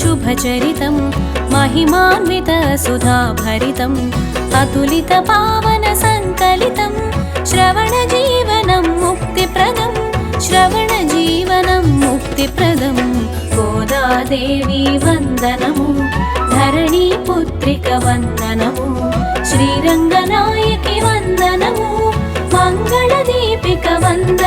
शुभचरितं महिमान्वितसुधाभरितम् अतुलितपावनसङ्कलितं श्रवणजीवनं मुक्तिप्रदं श्रवणजीवनं मुक्तिप्रदं गोदादेवी वन्दनमु धरणीपुत्रिकवन्दनमु श्रीरङ्गनायकि वन्दनमु मङ्गलदीपिकवन्दनम्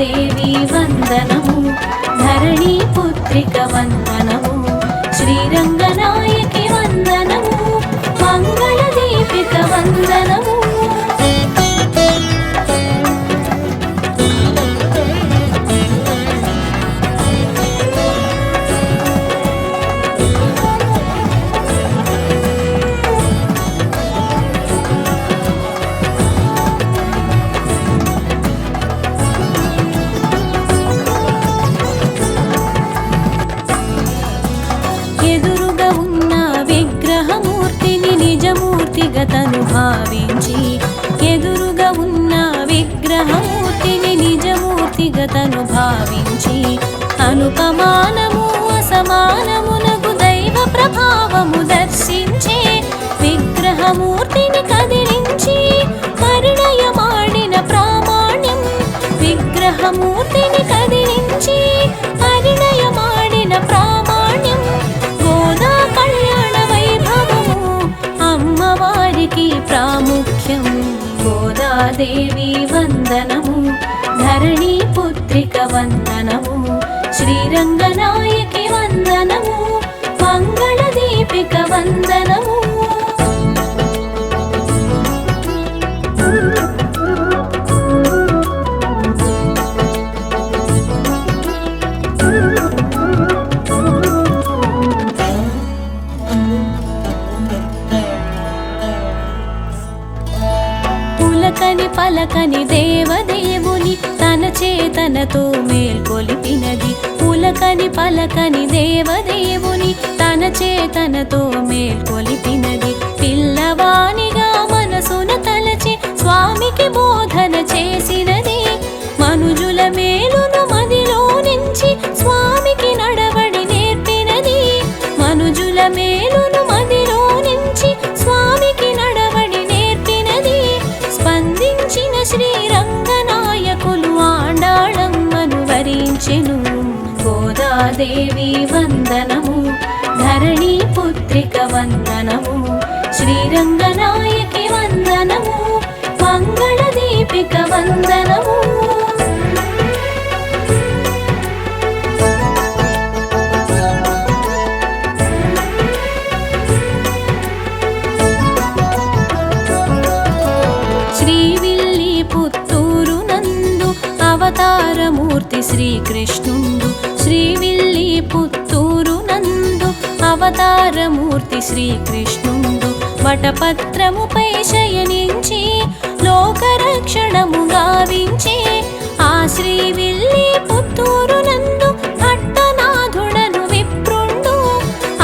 గోదాదేవి వందనము. ధరణి పుత్రిక వందనము. స్థితిగతను భావించి ఎదురుగా ఉన్న విగ్రహమూర్తిని నిజమూర్తిగతను భావించి అనుపమానము అసమానమునకు దైవ ప్రభావము దర్శించే విగ్రహమూర్తిని కదిలించి పరిణయమాడిన ప్రామాణ్యం విగ్రహమూర్తిని దేవి వందనము. ధరణి పుత్రిక వందనము. శ్రీరంగనాయకి వందనము. మంగళ దీపిక వందనము. చేతనతో మేల్కొలిపినది. పులకని పలకని దేవదేవుని తన చేతనతో మేల్కొలిపినది. పిల్లవానిగా మనసున తలచి స్వామికి బోధన చేసినది. మనుజుల మేలును మదిలో నుంచి స్వామికి నడవడి నేర్పినది. మనుజుల మేలును మదిలో నుంచి స్వామికి నడవడి నేర్పినది. స్పందించిన శ్రీ దేవి వందనము. ధరణి పుత్రిక వందనము. శ్రీరంగనాయకి వందనము. మంగళ దీపిక వందనము. శ్రీవిల్లి పుత్తూరు నందు అవతారమూర్తి శ్రీకృష్ణ అవతారమూర్తి శ్రీకృష్ణుండు వటపత్రముపై శయనించి లోకరక్షణము గావించి ఆ శ్రీ విల్లి పుత్తూరు నందు భట్టనాథుడను విప్రుండు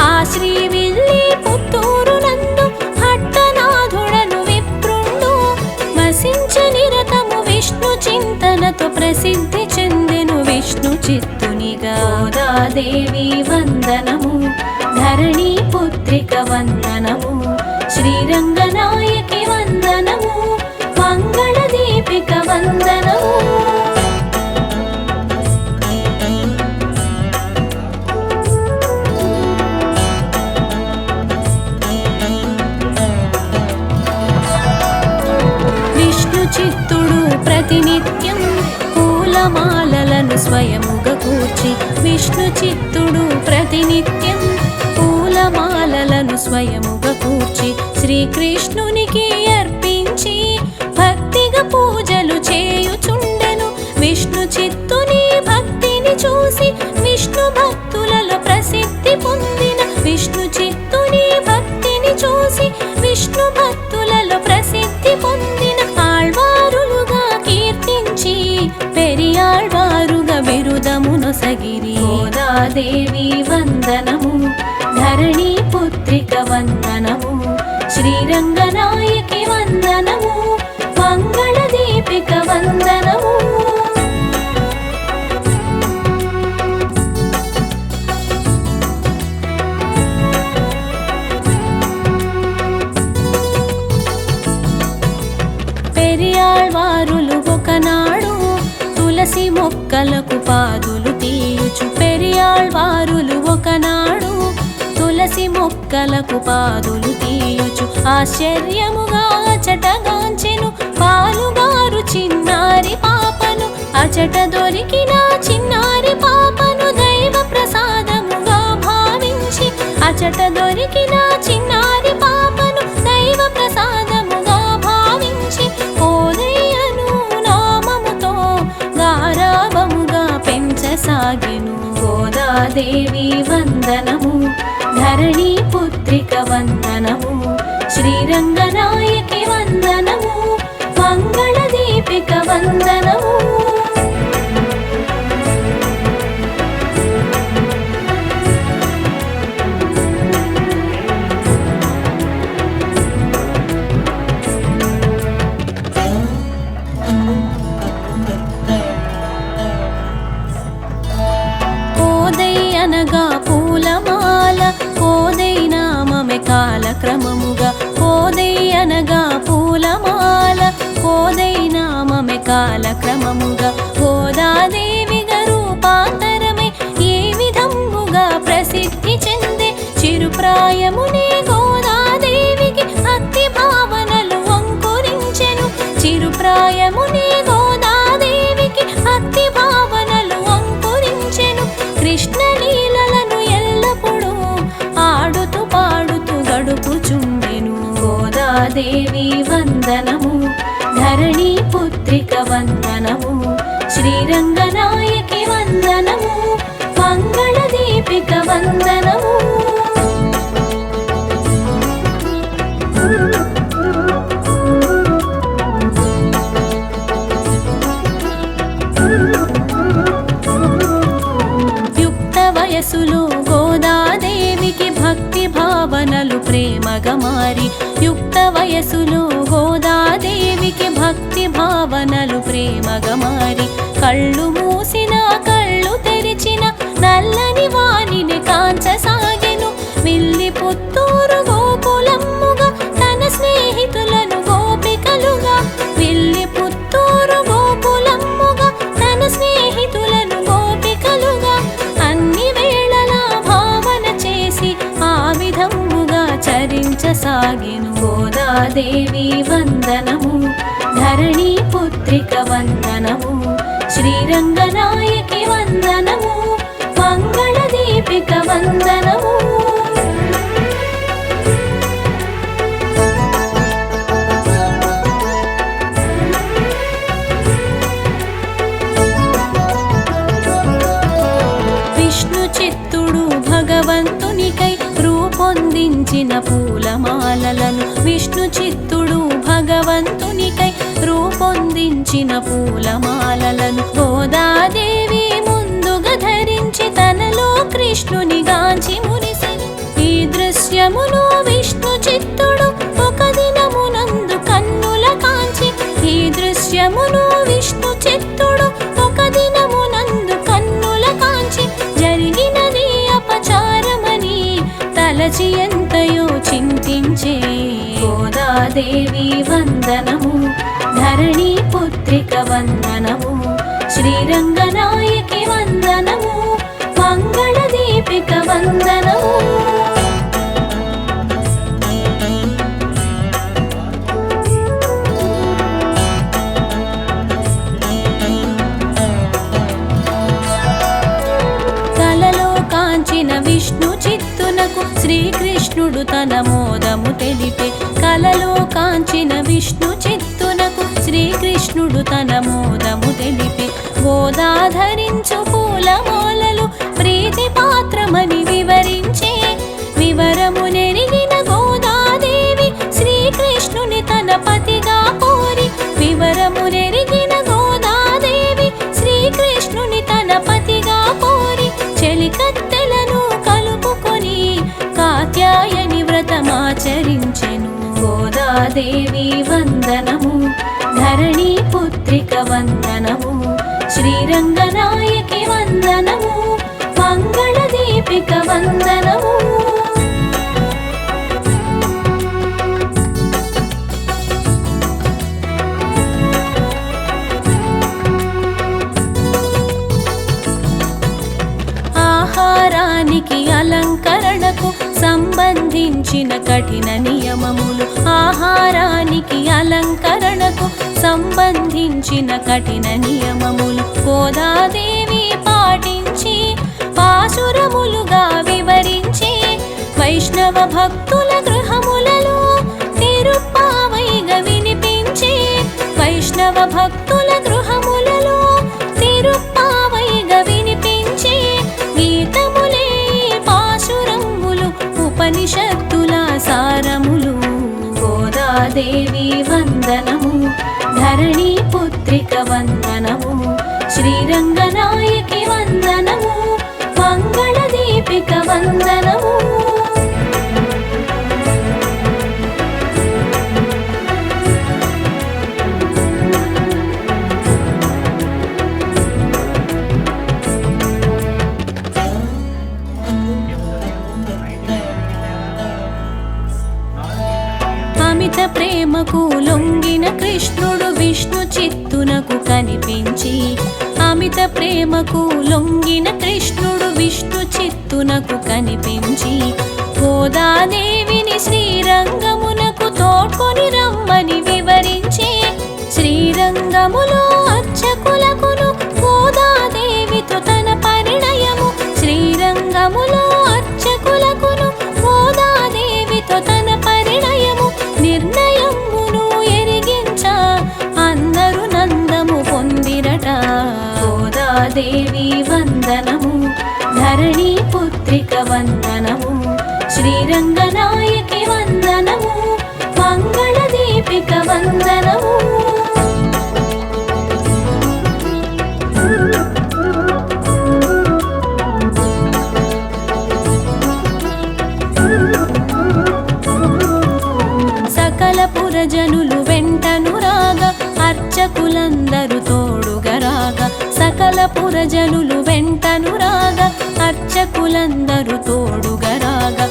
ఆ శ్రీ విల్లి పుత్తూరు నందు భట్టనాథుడను విప్రుండు వసించ నిరతము విష్ణు చింతనతో ప్రసిద్ధి చెందెను విష్ణు చిత్తు. దేవి వందనము. ధరణి పుత్రిక వందనము. శ్రీరంగనాయకి వందనము. మంగళ దీపిక వందనము. విష్ణు చిత్తుడు స్వయముగా కూర్చి విష్ణు చిత్తుడు ప్రతినిత్యం పూలమాలలను స్వయముగా కూర్చి శ్రీకృష్ణు తులసి మొక్కలకు పాదులు తీయుచు పెరియాళ్వారులు ఒకనాడు. తులసి మొక్కలకు పాదులు తీయుచు ఆశ్చర్యముగా అచటగాంచెను. పాలుగారు చిన్నారి పాపను అచట దొరికిన చిన్నారి పాపను దైవ ప్రసాదముగా భావించి అచట దొరికిన చిన్నారి పాపను దైవ ప్రసాద దేవి వందనము ధరణి పుత్రిక వందనము శ్రీరంగనాయకి వందనము మంగళ దీపిక వందనము. దేవి వందనము. ధరణి పుత్రిక వందనము. శ్రీరంగనాయకి వందనము. మంగళ దీపిక వందనము. యుక్త వయసులో భావనలు ప్రేమగా మారి యుక్త వయసులో గోదాదేవికి భక్తి భావనలు ప్రేమగా మారి కళ్ళు మూసిన కళ్ళు తెరిచిన నల్లని వాణిని కాంచసాగెను విల్లి పుత్తూరు చరించసాగిను గోదాదేవి వందనము. ధరణి పుత్రిక వందనము. శ్రీరంగనాయకి వందనము. మంగళ దీపిక వందనము. విష్ణు చిత్తుడు భగవన్ పొందించిన పూలమాలలను విష్ణు చిత్తుడు భగవంతునికై రూపొందించిన పూలమాలలను గోదాదేవి ముందుగా ధరించి తనలో కృష్ణుని గాంచి మురిసి ఈ దృశ్యమును విష్ణు చిత్తుడు ఒక దినమునందు కన్నుల కాంచి. ఈ దృశ్యమును విష్ణు చిత్తుడు తలచి ఎంతయో చింతించే గోదాదేవి వందనము ధరణి పుత్రిక వందనము శ్రీరంగనాయకి వందనము మంగళ దీపిక వందనము. శ్రీకృష్ణుడు తన మోదము తెలిపే కలలో కాంచిన విష్ణు చిత్తునకు శ్రీకృష్ణుడు తన మోదము తెలిపే గోదాధరించు పూలమాలలు ప్రీతి పాత్రమని వివరించే వివరము నెరిగిన గోదాదేవి శ్రీకృష్ణుని తన పతిగా దేవి వందనము. ధరణి పుత్రిక వందనము. శ్రీరంగనాయకి వందనము. మంగళ దీపిక వందనము. విధించిన కఠిన నియమములు ఆహారానికి అలంకరణకు సంబంధించిన కఠిన నియమములు. గోదాదేవి పాటించి పాసురములుగా వివరించి వైష్ణవ భక్తుల గృహములలో తిరుప్పావైగా వినిపించి వైష్ణవ భక్తు దేవి వందనము ధరణి పుత్రిక వందనము శ్రీరంగనాయకి వందనము. కనిపించి గోదాదేవిని శ్రీరంగమునకు తోడ్కొని రమ్మని వివరించి శ్రీరంగములో అర్చకులకును గోదాదేవితో తన పరిణయము శ్రీరంగములో అర్చకులకును గోదాదేవితో తన పరిణయము నిర్ణయమును ఎరిగించ అందరు నందము పొందిరట. గోదాదేవి పుత్రిక వందనము శ్రీరంగనాయకి వందనము మంగళ దీపిక వందనము సకల పురజనులు వెంటను రాగా అర్చకులందరూ సకల పురజనులు వెంటను రాగా అర్చకులందరూ తోడుగా రాగా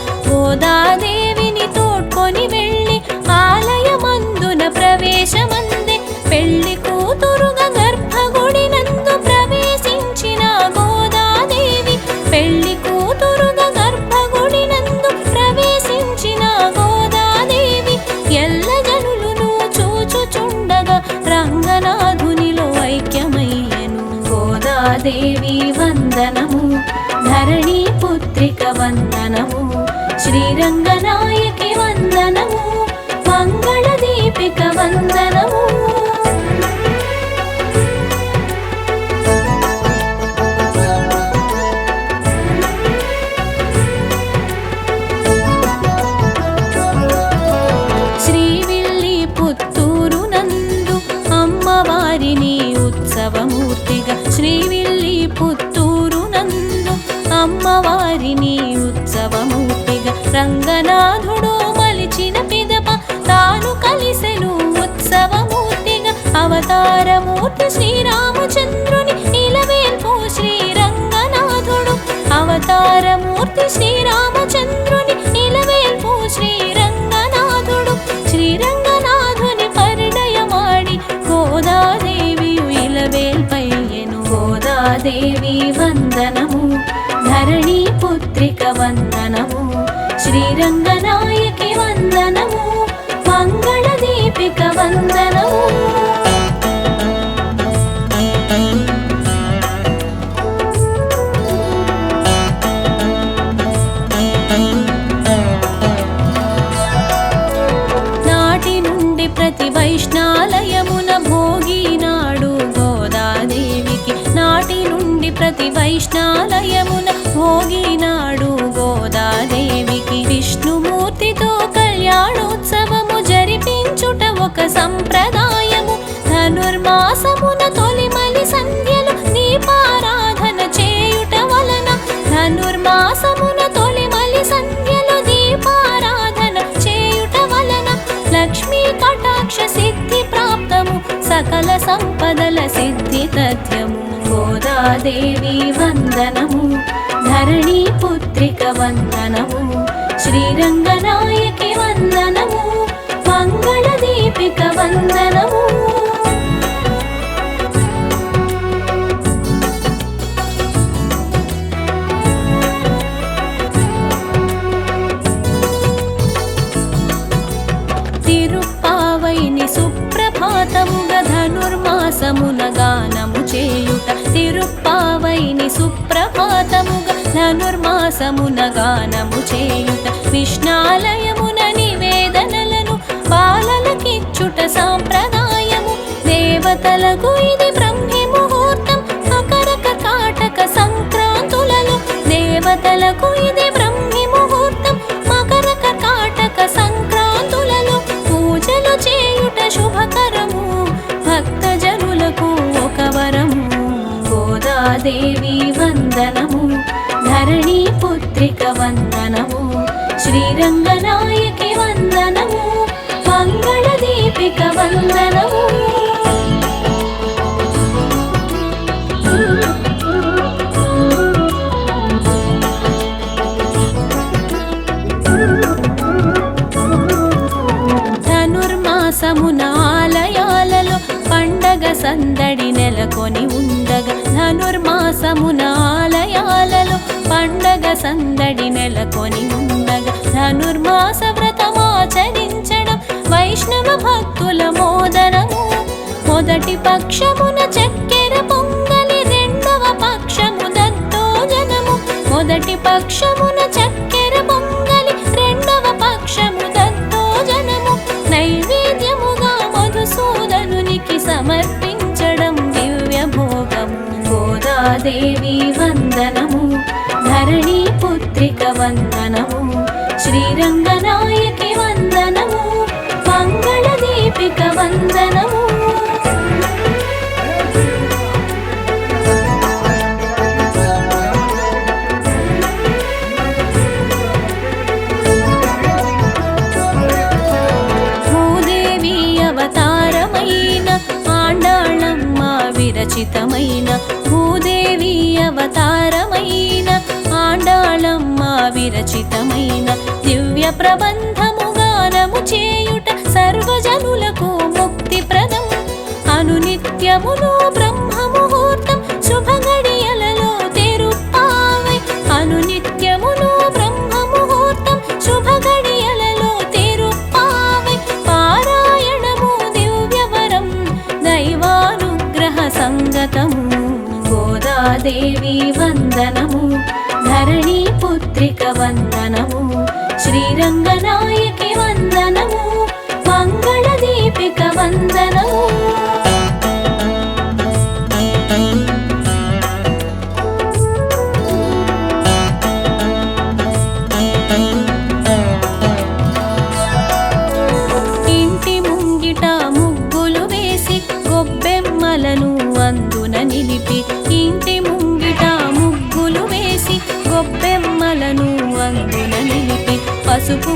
అమ్మవారిని ఉత్సవమూర్తిగా రంగనాథుడు మలిచిన పిదప తాను కలిసెను ఉత్సవమూర్తిగా. అవతారమూర్తి శ్రీరామచంద్రుని ఇలవేల్పు శ్రీ రంగనాథుడు అవతారమూర్తి శ్రీరామచంద్రుని ఇలవేల్పు శ్రీ రంగనాథుడు శ్రీరంగనాథుని పరిణయమాడి గోదాదేవి ఇలవేల్పయ్యను. గోదాదేవి వందన ధరణి పుత్రిక వందనము శ్రీరంగనాయకి వందనము. మంగళ దీపిక వందనము నాటి నుండి ప్రతి వైష్ణాలయమున భోగి నాడు గోదాదేవికి. నాటి నుండి ప్రతి వైష్ణాలయమున ఒక సంప్రదాయము ధనుర్మాసమున తొలిమలి సంధ్యలు దీపారాధన చేయుట వలన ధనుర్మాసమున తొలిమలి సంధ్యలు దీపారాధన చేయుట వలన లక్ష్మీ కటాక్ష సిద్ధి ప్రాప్తము సకల సంపదల సిద్ధి తథ్యము. గోదాదేవి వందనము ధరణి పుత్రిక వందనము శ్రీరంగనాయకి వందనము దీపిక వందనము. తిరుప్పావైని సుప్రభాతముగ ధనుర్మాసమున గానము చేయుట. తిరుప్పావైని సుప్రభాతముగ ధనుర్మాసమున గానము చేయుట. విష్ణాలయ సాంప్రదాయము. దేవతలకు ఇది బ్రహ్మి ముహూర్తం. అకరక కాటక సంక్రాంతులలో దేవతలకు ఇది బ్రహ్మి ముహూర్తం. మకరక కాటక సంక్రాంతులలో పూజలు చేయుట శుభకరము. భక్తజనులకు ఒక వరము. గోదాదేవి వందనము. ధరణి పుత్రిక వందనము. శ్రీరంగ నెలకొని ఉండగా ధనుర్మాసమున ఆలయాలలో పండగ సందడి నెలకొని ఉండగా ధనుర్మాస వ్రతమాచరించడం వైష్ణవ భక్తుల మోదనము. మొదటి పక్షమున చక్కెర పొంగలి రెండవ పక్షము దత్తోజనము. మొదటి పక్షము దేవి వందనము ధరణి పుత్రిక వందనము శ్రీరంగనాయకి వందనము మంగళ దీపిక వందనము. భూదేవి విరచితమైన దివ్య ప్రబంధము గానము చేయుట సర్వజనులకు ముక్తి ప్రదం అనునిత్యమును బ్రహ్మ ముహూర్తం శుభ గడియలలో తెరుపావై అనునిత్యమును బ్రహ్మ ముహూర్తం శుభ గడియలలో తెరుపావై పారాయణము దివ్యవరం దైవానుగ్రహ సంగతము. గోదాదేవి వందనము. ధరణి పుత్రిక గొబ్బెమ్మలను నిలిపి పసుపు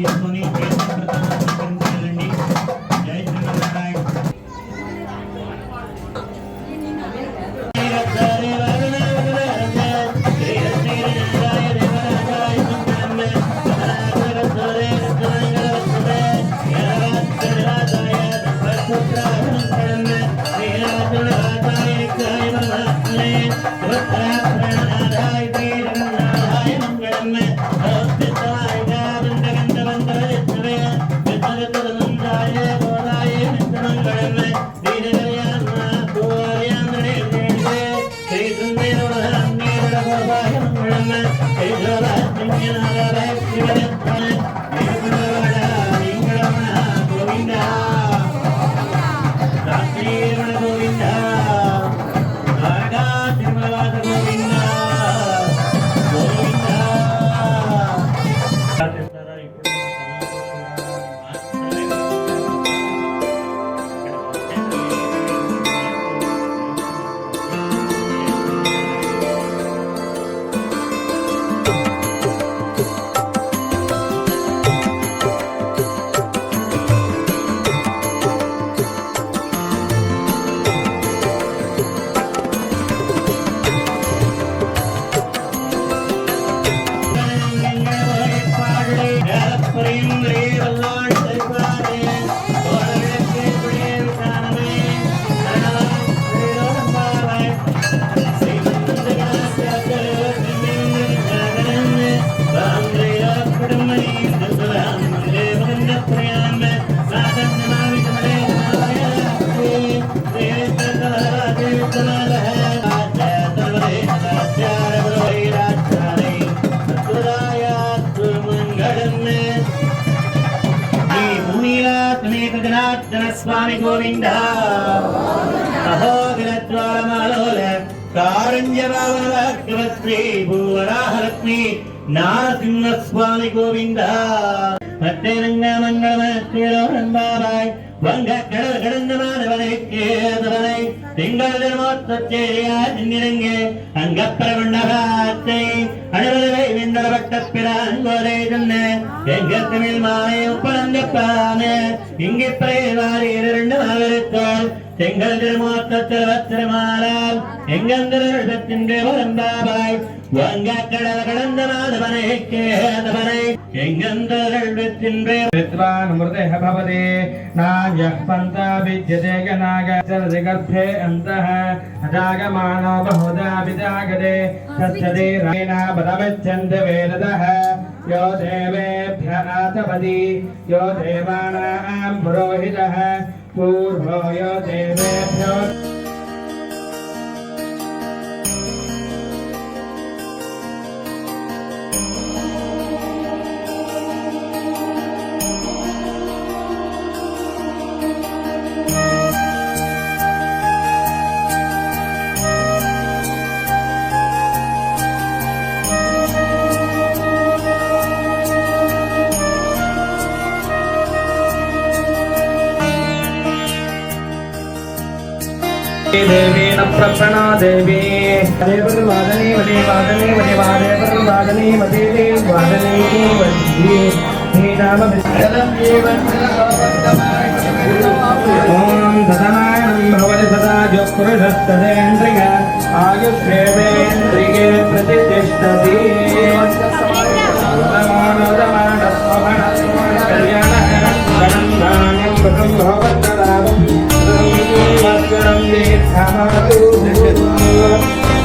తీసుకొని நாரசிம்மசுவாமி கோவிந்தா பத்தேரங்க மங்களம ஸ்ரீரோரம்பாராய் வங்க கடல் கடந்த மாதவனை கேதவனை திங்கள் மோத்தேரியாங்க அங்க பிரபண்டகாத்தை அணுவதை விந்தரப்பட்ட பிராங்கோரை தன்ன எங்க தமிழ் மாலையும் பழங்கப்பான இங்கு பிரேவாரி இரண்டு மாவருத்தோல் செங்கல் திருமோத்த திருவத்திருமாலால் எங்கள் திருவத்தின் பாபாய். भवति नान्यः पन्ता विद्यते गनागर्भे अन्तः अजागमानो बहुधा विजागते तस्य बलमिच्छन्त वेदतः यो देवेभ्यः आतपति यो देवानां पुरोहितः पूर्वो यो देवेभ्यो देवेन प्रप्रणा देवी देवं वादने वदे वादने वदे वादेवं वादने वदे देव वादने वदे हे नाम ॐ सदनायनं भवति सदा जुपुरुषस्तदेन्द्रिय आयुष्येवेन्द्रिये प्रतिष्ठति कल्याणं धान्यं प्रथं भवत्तदानं ทำรู้